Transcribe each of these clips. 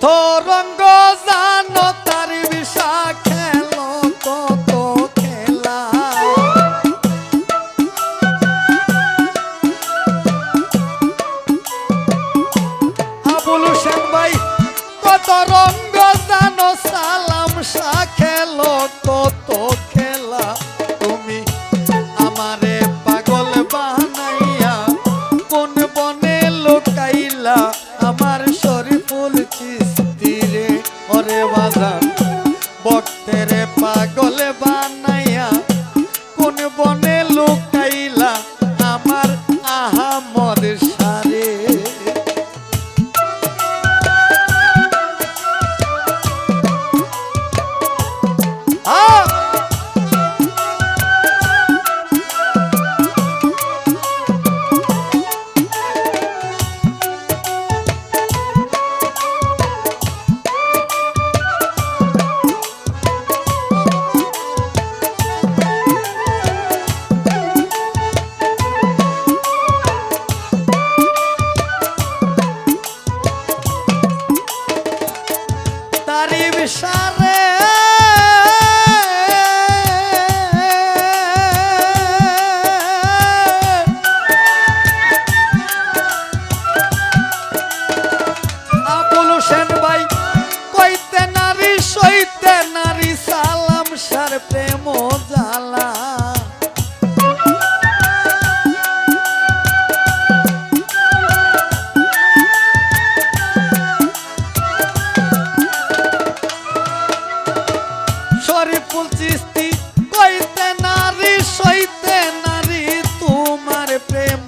তরঙ্গ জানো তার বিষা খেল কত খেলা। আবুল হোসেন ভাই, কত রঙ্গ জানো সালাম শাহ খেল কত same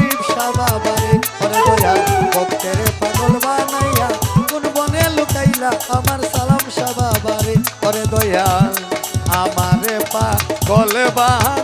দয়াল আমারে পাগল বানাইয়া কোন